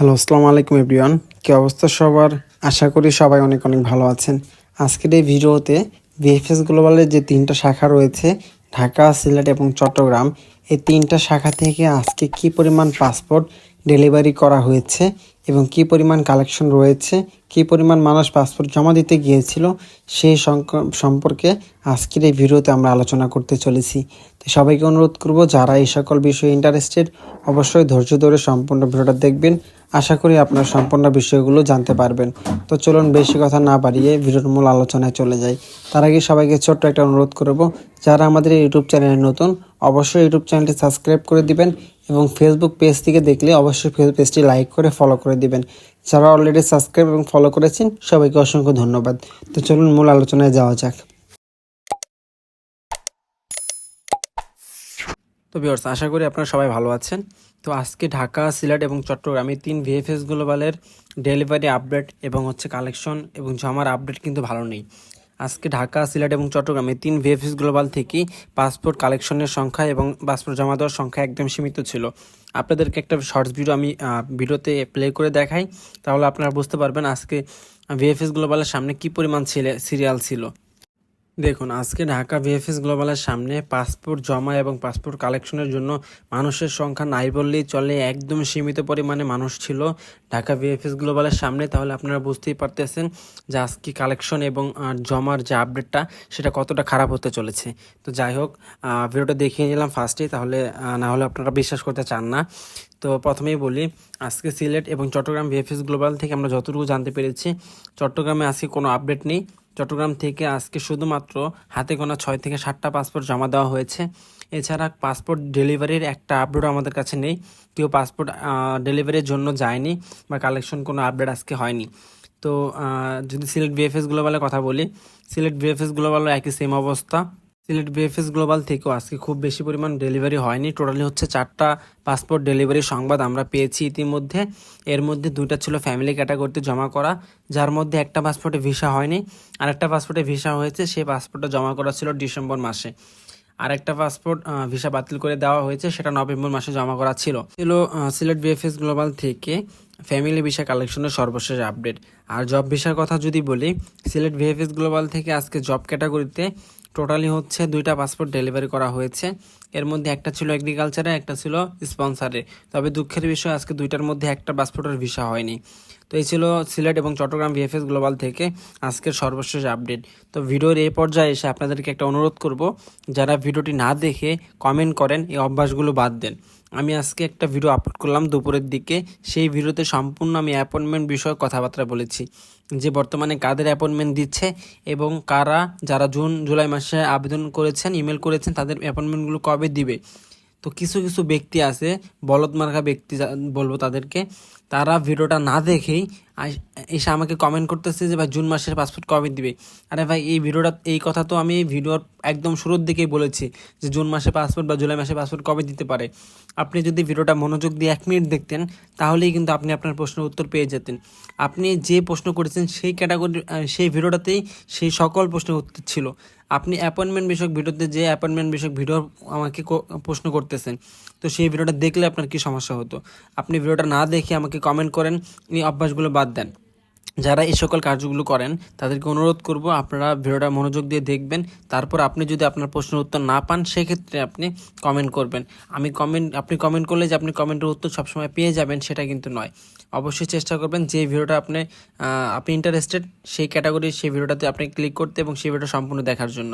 Hello, আসসালামু আলাইকুম everyone. কি অবস্থা সবার? আশা করি সবাই অনেক অনেক ভালো আছেন। আজকের এই ভিডিওতে বিএফএস গ্লোবালের যে তিনটা শাখা রয়েছে, ঢাকা, সিলেট এবং চট্টগ্রাম, এই তিনটা শাখা থেকে আজকে কি পরিমাণ পাসপোর্ট ডেলিভারি করা হয়েছে এবং কি পরিমাণ কালেকশন রয়েছে, কি পরিমাণ মানুষ পাসপোর্ট জমা দিতে গিয়েছিল, সেই সম্পর্কে আজকের এই ভিডিওতে আমরা আলোচনা করতে চলেছি। তো সবাইকে অনুরোধ করব, যারা এই সকল বিষয়ে ইন্টারেস্টেড অবশ্যই ধৈর্য ধরে সম্পূর্ণ ভিডিওটা দেখবেন। আশা করি আপনার সম্পূর্ণ বিষয়গুলো জানতে পারবেন। তো চলুন বেশি কথা না বাড়িয়ে ভিডিওর মূল আলোচনায় চলে যাই। তার আগে সবাইকে ছোট্ট একটা অনুরোধ করব, যারা আমাদের ইউটিউব চ্যানেলে নতুন, অবশ্যই ইউটিউব চ্যানেলটি সাবস্ক্রাইব করে দিবেন এবং ফেসবুক পেজ থেকে দেখলে অবশ্যই ফেসবুক পেজটি লাইক করে ফলো করে দিবেন। যারা অলরেডি সাবস্ক্রাইব এবং ফলো করেছেন, সবাইকে অসংখ্য ধন্যবাদ। তো চলুন মূল আলোচনায় যাওয়া যাক। তো ভিউয়ার্স আশা করি আপনারা সবাই ভালো আছেন। তো আজকে ঢাকা, সিলেট এবং চট্টগ্রামে তিন ভিএফএস গ্লোবালের ডেলিভারি আপডেট এবং হচ্ছে কালেকশন এবং জমার আপডেট কিন্তু ভালো নেই। আজকে ঢাকা, সিলেট এবং চট্টগ্রামে তিন ভিএফএস গ্লোবাল থেকেই পাসপোর্ট কালেকশনের সংখ্যা এবং পাসপোর্ট জমা দেওয়ার সংখ্যা একদম সীমিত ছিল। আপনাদেরকে একটা শর্টস ভিডিও আমি ভিডিওতে প্লে করে দেখাই। তাহলে আপনারা বুঝতে পারবেন আজকে ভিএফএস গ্লোবালের সামনে কী পরিমাণ ছিলে সিরিয়াল ছিল। দেখুন, আজকে ঢাকা ভিএফএস গ্লোবালের সামনে পাসপোর্ট জমা এবং পাসপোর্ট কালেকশনের জন্য মানুষের সংখ্যা নাই বললেই চলে। একদম সীমিত পরিমাণে মানুষ ছিল ঢাকা ভিএফএস গ্লোবালের সামনে। তাহলে আপনারা বুঝতেই পারতেছেন যে আজকে কালেকশন এবং জমার যে আপডেটটা সেটা কতটা খারাপ হতে চলেছে। তো যাই হোক ভিডিওটা দেখিয়ে নিলাম ফার্স্টেই তাহলে না হলে আপনারা বিশ্বাস করতে চান না। তো প্রথমেই বলি, আজকে সিলেট এবং চট্টগ্রাম ভিএফএস গ্লোবাল থেকে আমরা যতটুকু জানতে পেরেছি, চট্টগ্রামে আজকে কোনো আপডেট নেই। চট্টগ্রাম থেকে আজকে শুধুমাত্র হাতে গোনা ছয় থেকে সাতটা পাসপোর্ট জমা দেওয়া হয়েছে। এছাড়া পাসপোর্ট ডেলিভারির একটা আপডেট আমাদের কাছে নেই। কেউ পাসপোর্ট ডেলিভারির জন্য যায়নি বা কালেকশন কোনো আপডেট আজকে হয়নি। তো যদি সিলেট বিএফএস গ্লোবালের কথা বলি সিলেট বিএফএস গ্লোবালও একই সেম অবস্থা। সিলেট বিএফএস গ্লোবাল থেকেও আজকে খুব বেশি পরিমাণ ডেলিভারি হয়নি। টোটালি হচ্ছে চারটা পাসপোর্ট ডেলিভারি সংবাদ আমরা পেয়েছি ইতিমধ্যে। এর মধ্যে দুইটা ছিল ফ্যামিলি ক্যাটাগরিতে জমা করা, যার মধ্যে একটা পাসপোর্টে ভিসা হয়নি। আর একটা পাসপোর্টে ভিসা হয়েছে, সেই পাসপোর্টটা জমা করা ছিল ডিসেম্বর মাসে। আর একটা পাসপোর্ট ভিসা বাতিল করে দেওয়া হয়েছে, সেটা নভেম্বর মাসে জমা করা ছিল। ছিল সিলেট বিএফএস গ্লোবাল থেকে ফ্যামিলি ভিসা কালেকশনের সর্বশেষ আপডেট আর জব ভিসার কথা যদি বলি, সিলেট ভিএফএস গ্লোবাল থেকে আজকে জব ক্যাটাগরিতে টোটালি হচ্ছে দুইটা পাসপোর্ট ডেলিভারি করা হয়েছে। এর মধ্যে একটা ছিল এগ্রিকালচারে একটা ছিল স্পন্সারে তবে দুঃখের বিষয়, আজকে দুইটার মধ্যে একটা পাসপোর্টের ভিসা হয়নি। তো এই ছিল সিলেট এবং চট্টগ্রাম ভিএফএস গ্লোবাল থেকে আজকের সর্বশেষ আপডেট। তো ভিডিওর এই পর্যায়ে এসে আপনাদেরকে একটা অনুরোধ করব, যারা ভিডিওটি না দেখে কমেন্ট করেন, এই অভ্যাসগুলো বাদ দেন। আমি আজকে একটা ভিডিও আপলোড করলাম দুপুরের দিকে, সেই ভিডিওতে সম্পূর্ণ আমি অ্যাপয়েন্টমেন্ট বিষয়ে কথাবার্তা বলেছি। যে বর্তমানে কাদের অ্যাপয়েন্টমেন্ট দিচ্ছে এবং কারা, যারা জুন, জুলাই মাসে আবেদন করেছেন ইমেল করেছেন, তাদের অ্যাপয়েন্টমেন্টগুলো কবে দিবে? তো কিছু কিছু ব্যক্তি আছে, বলদ মার্কা ব্যক্তি বলব তাদেরকে। তারা ভিডিওটা না দেখেই এসে আমাকে কমেন্ট করতেছে যে, ভাই, জুন মাসের পাসপোর্ট কবে দিবে? আরে ভাই, এই ভিডিওটা, এই কথা তো আমি ভিডিওর একদম শুরুর দিকেই বলেছি যে, জুন মাসে পাসপোর্ট বা জুলাই মাসে পাসপোর্ট কবে দিতে পারে। আপনি যদি ভিডিওটা মনোযোগ দিয়ে এক মিনিট দেখতেন, তাহলেই কিন্তু আপনি আপনার প্রশ্নের উত্তর পেয়ে যেতেন। আপনি যে প্রশ্ন করেছেন, সেই ক্যাটাগরি সেই ভিডিওটাতেই সেই সকল প্রশ্নের উত্তর ছিল। আপনি অ্যাপয়েন্টমেন্ট বিষয়ক ভিডিওতে যে অ্যাপয়েন্টমেন্ট বিষয়ক ভিডিও আমাকে প্রশ্ন করতেছেন, তো সেই ভিডিওটা দেখলে আপনার কি সমস্যা হতো? আপনি ভিডিওটা না দেখে আমাকে কমেন্ট করেন, এই অভ্যাসগুলো বাদ দেন। যারা এই সকল কার্যগুলো করেন, তাদেরকে অনুরোধ করব আপনারা ভিডিওটা মনোযোগ দিয়ে দেখবেন। তারপর আপনি যদি আপনার প্রশ্নের উত্তর না পান, সেক্ষেত্রে আপনি কমেন্ট করবেন। আমি কমেন্ট আপনি কমেন্ট করলে যে আপনি কমেন্টের উত্তর সবসময় পেয়ে যাবেন, সেটা কিন্তু নয়। অবশ্যই চেষ্টা করবেন যে ভিডিওটা আপনি আপনি ইন্টারেস্টেড সেই ক্যাটাগরির সেই ভিডিওটাতে আপনি ক্লিক করতে এবং সেই ভিডিওটা সম্পূর্ণ দেখার জন্য।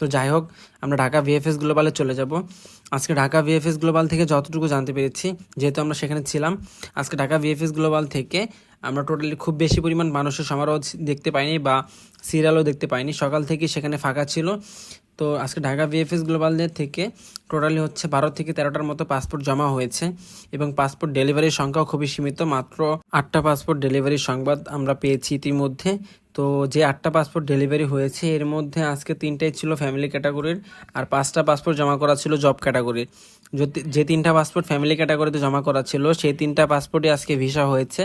তো যাই হোক, আমরা ঢাকা ভিএফএস গ্লোবালে চলে যাব। আজকে ঢাকা ভিএফএস গ্লোবাল থেকে যতটুকু জানতে পেরেছি, যেহেতু আমরা সেখানে ছিলাম, আজকে ঢাকা ভিএফএস গ্লোবাল থেকে আমরা টোটালি খুব বেশি পরিমাণ মানুষের সমারোহ দেখতে পাইনি বা সিরিয়ালও দেখতে পাইনি। সকাল থেকে সেখানে ফাঁকা ছিল। তো আজকে ঢাকা ভিএফএস গ্লোবালের থেকে টোটালি হচ্ছে বারো থেকে তেরোটার মতো পাসপোর্ট জমা হয়েছে এবং পাসপোর্ট ডেলিভারির সংখ্যাও খুবই সীমিত। মাত্র আটটা পাসপোর্ট ডেলিভারির সংবাদ আমরা পেয়েছি ইতিমধ্যে। তো যে আটটা পাসপোর্ট ডেলিভারি হয়েছে, এর মধ্যে আজকে তিনটাই ছিল ফ্যামিলি ক্যাটাগরির আর পাঁচটা পাসপোর্ট জমা করা ছিল জব ক্যাটাগরির যে তিনটা পাসপোর্ট ফ্যামিলি ক্যাটাগরিতে জমা করা ছিল, সেই তিনটা পাসপোর্টই আজকে ভিসা হয়েছে।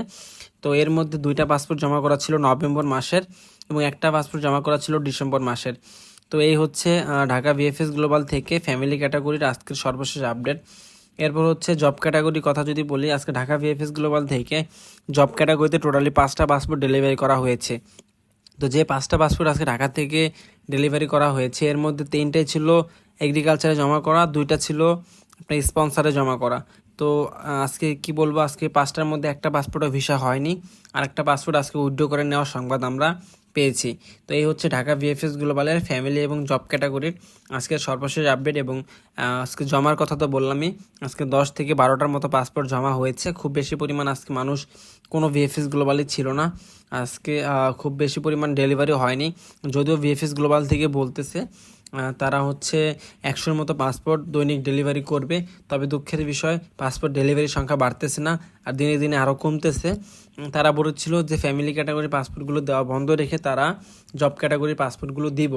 তো এর মধ্যে দুইটা পাসপোর্ট জমা করা ছিল নভেম্বর মাসের এবং একটা পাসপোর্ট জমা করা ছিল ডিসেম্বর মাসের। তো এই হচ্ছে ঢাকা ভিএফএস গ্লোবাল থেকে ফ্যামিলি ক্যাটাগরির আজকের সর্বশেষ আপডেট। এরপর হচ্ছে জব ক্যাটাগরি কথা যদি বলি, আজকে ঢাকা ভিএফএস গ্লোবাল থেকে জব ক্যাটাগরিতে টোটালি পাঁচটা পাসপোর্ট ডেলিভারি করা হয়েছে। তো যে পাঁচটা পাসপোর্ট আজকে ঢাকা থেকে ডেলিভারি করা হয়েছে, এর মধ্যে তিনটাই ছিল এগ্রিকালচারে জমা করা, দুইটা ছিল আপনার স্পন্সারে জমা করা। তো আজকে কি বলব? আজকে পাঁচটার মধ্যে একটা পাসপোর্টও ভিসা হয়নি। আর একটা পাসপোর্ট আজকে উইড্রো করে নেওয়ার সংবাদ আমরা পেয়েছি। তো এই হচ্ছে ঢাকা ভিএফএস গ্লোবালের ফ্যামিলি এবং জব ক্যাটাগরির আজকে সর্বশেষ আপডেট এবং আজকে জমার কথা তো বললামই। আজকে দশ থেকে বারোটার মতো পাসপোর্ট জমা হয়েছে। খুব বেশি পরিমাণ আজকে মানুষ কোনো ভিএফএস গ্লোবালই ছিল না। আজকে খুব বেশি পরিমাণ ডেলিভারি হয়নি। যদিও ভিএফএস গ্লোবাল থেকে বলতেছে তারা হচ্ছে একশোর মতো পাসপোর্ট দৈনিক ডেলিভারি করবে। তবে দুঃখের বিষয়, পাসপোর্ট ডেলিভারির সংখ্যা বাড়তেছে না আর দিনে দিনে আরও কমতেছে। তারা বলেছিল যে ফ্যামিলি ক্যাটাগরি পাসপোর্টগুলো দেওয়া বন্ধ রেখে তারা জব ক্যাটাগরির পাসপোর্টগুলো দিব।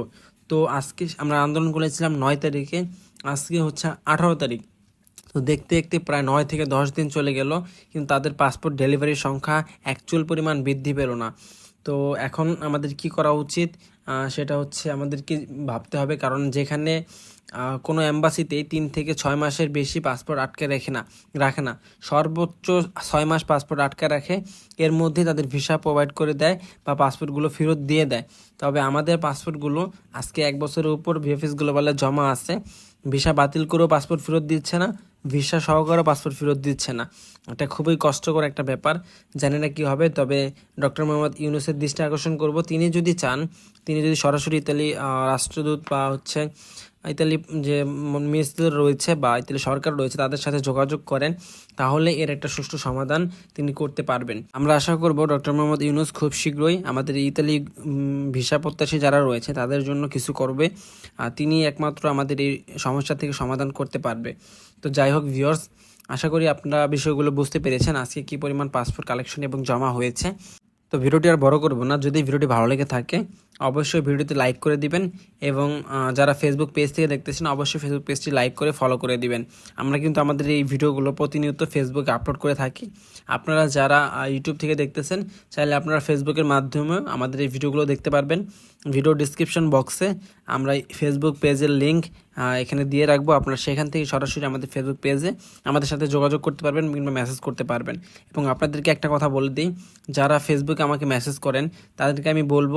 তো আজকে আমরা আন্দোলন করেছিলাম নয় তারিখে, আজকে হচ্ছে আঠারো তারিখ। তো দেখতে দেখতে প্রায় নয় থেকে দশ দিন চলে গেল, কিন্তু তাদের পাসপোর্ট ডেলিভারির সংখ্যা অ্যাকচুয়াল পরিমাণ বৃদ্ধি পেল না। তো এখন আমাদের কি করা উচিত? সেটা হচ্ছে আমাদেরকে ভাবতে হবে। কারণ যেখানে কোনো অ্যাম্বাসিতেই তিন থেকে ছয় মাসের বেশি পাসপোর্ট আটকে রেখে না, রাখে না। সর্বোচ্চ ছয় মাস পাসপোর্ট আটকে রাখে, এর মধ্যে তাদের ভিসা প্রোভাইড করে দেয় বা পাসপোর্টগুলো ফেরত দিয়ে দেয়। তবে আমাদের পাসপোর্টগুলো আজকে এক বছরের উপর ভিএফএস গ্লোবালে জমা আছে। ভিসা বাতিল করেও পাসপোর্ট ফেরত দিচ্ছে না। ভিসা সহকারে পাসপোর্ট ফেরত দিচ্ছে না। এটা খুবই কষ্টকর একটা ব্যাপার। জানি না কী হবে, তবে ডক্টর মোহাম্মদ ইউনুসের দৃষ্টি আকর্ষণ করব। তিনি যদি চান, তিনি যদি সরাসরি ইতালি রাষ্ট্রদূত বা হচ্ছে ইতালি যে মিনিস্টার রয়েছে বা ইতালি সরকার রয়েছে, তাদের সাথে যোগাযোগ করেন, তাহলে এর একটা সুষ্ঠু সমাধান তিনি করতে পারবেন। আমরা আশা করব ডক্টর মোহাম্মদ ইউনুস খুব শীঘ্রই আমাদের ইতালি ভিসা প্রত্যাশী যারা রয়েছে, তাদের জন্য কিছু করবে। আর তিনি একমাত্র আমাদের এই সমস্যা থেকে সমাধান করতে পারবে। তো যাই হোক ভিউয়ার্স, আশা করি আপনারা বিষয়গুলো বুঝতে পেরেছেন, আজকে কি পরিমাণ পাসপোর্ট কালেকশন এবং জমা হয়েছে। তো ভিডিওটি আর বড় করব না, যদি ভিডিওটি ভালো লেগে থাকে অবশ্যই ভিডিওটি লাইক করে দিবেন এবং যারা ফেসবুক পেজ থেকে দেখতেছেন, অবশ্যই ফেসবুক পেজটি লাইক করে ফলো করে দিবেন। আমরা কিন্তু আমাদের এই ভিডিওগুলো প্রতিনিয়ত ফেসবুকে আপলোড করে থাকি। আপনারা যারা ইউটিউব থেকে দেখতেছেন, চাইলে আপনারা ফেসবুকের মাধ্যমে আমাদের এই ভিডিওগুলো দেখতে পারবেন। ভিডিও ডিসক্রিপশন বক্সে আমরা ফেসবুক পেজের লিঙ্ক এখানে দিয়ে রাখব। আপনারা সেখান থেকে সরাসরি আমাদের ফেসবুক পেজে আমাদের সাথে যোগাযোগ করতে পারবেন কিংবা মেসেজ করতে পারবেন। এবং আপনাদেরকে একটা কথা বলে দিই, যারা ফেসবুকে আমাকে মেসেজ করেন, তাদেরকে আমি বলব,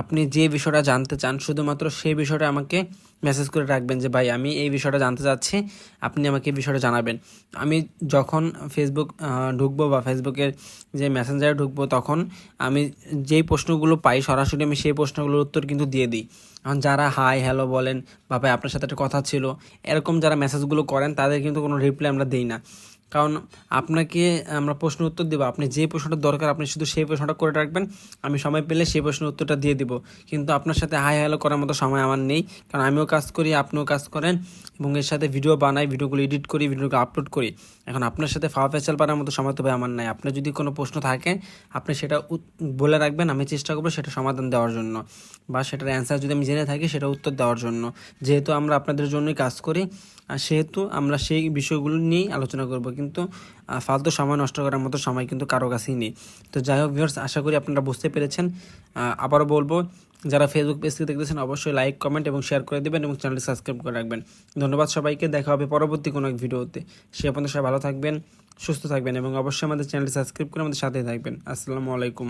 আপনি যে বিষয়টা জানতে চান, শুধুমাত্র সেই বিষয়টা আমাকে মেসেজ করে রাখবেন যে, ভাই, আমি এই বিষয়টা জানতে চাচ্ছি, আপনি আমাকে এই বিষয়টা জানাবেন। আমি যখন ফেসবুক ঢুকবো বা ফেসবুকের যে মেসেঞ্জারে ঢুকবো, তখন আমি যেই প্রশ্নগুলো পাই, সরাসরি আমি সেই প্রশ্নগুলোর উত্তর কিন্তু দিয়ে দিই। এখন যারা, হাই, হ্যালো বলেন বা, ভাই, আপনার সাথে একটা কথা ছিল, এরকম যারা মেসেজগুলো করেন, তাদের কিন্তু কোনো রিপ্লাই আমরা দিই না। কারণ আপনাকে আমরা প্রশ্ন উত্তর দেবো। আপনি যে প্রশ্নটা দরকার, আপনি শুধু সেই প্রশ্নটা করে রাখবেন। আমি সময় পেলে সেই প্রশ্নের উত্তরটা দিয়ে দিব। কিন্তু আপনার সাথে হাই হ্যালো করার মতো সময় আমার নেই। কারণ আমিও কাজ করি, আপনিও কাজ করেন এবং এর সাথে ভিডিও বানাই, ভিডিওগুলো এডিট করি, ভিডিওগুলো আপলোড করি। এখন আপনার সাথে ফাওয়া ফেসাল পারার মতো সময় তো ভাই আমার নাই। আপনার যদি কোনো প্রশ্ন থাকে, আপনি সেটা বলে রাখবেন, আমি চেষ্টা করব সেটা সমাধান দেওয়ার জন্য। বা সেটার অ্যান্সার যদি আমি জেনে থাকি, সেটা উত্তর দেওয়ার জন্য। যেহেতু আমরা আপনাদের জন্যই কাজ করি, আর সেহেতু আমরা সেই বিষয়গুলো নিয়েই আলোচনা করব। কিন্তু ফালতু সময় নষ্ট করার মতো সময় কিন্তু কারও কাছেই নেই। তো যাই হোক ভিউয়ার্স আশা করি আপনারা বুঝতে পেরেছেন। আবারও বলব যারা ফেসবুক পেজ থেকে দেখতেছেন, অবশ্যই লাইক কমেন্ট এবং শেয়ার করে দেবেন এবং চ্যানেলটি সাবস্ক্রাইব করে রাখবেন। ধন্যবাদ সবাইকে, দেখা হবে পরবর্তী কোনো এক ভিডিওতে। সে আপনাদের সবাই ভালো থাকবেন, সুস্থ থাকবেন এবং অবশ্যই আমাদের চ্যানেলটি সাবস্ক্রাইব করে আমাদের সাথে থাকবেন। আসসালামু আলাইকুম।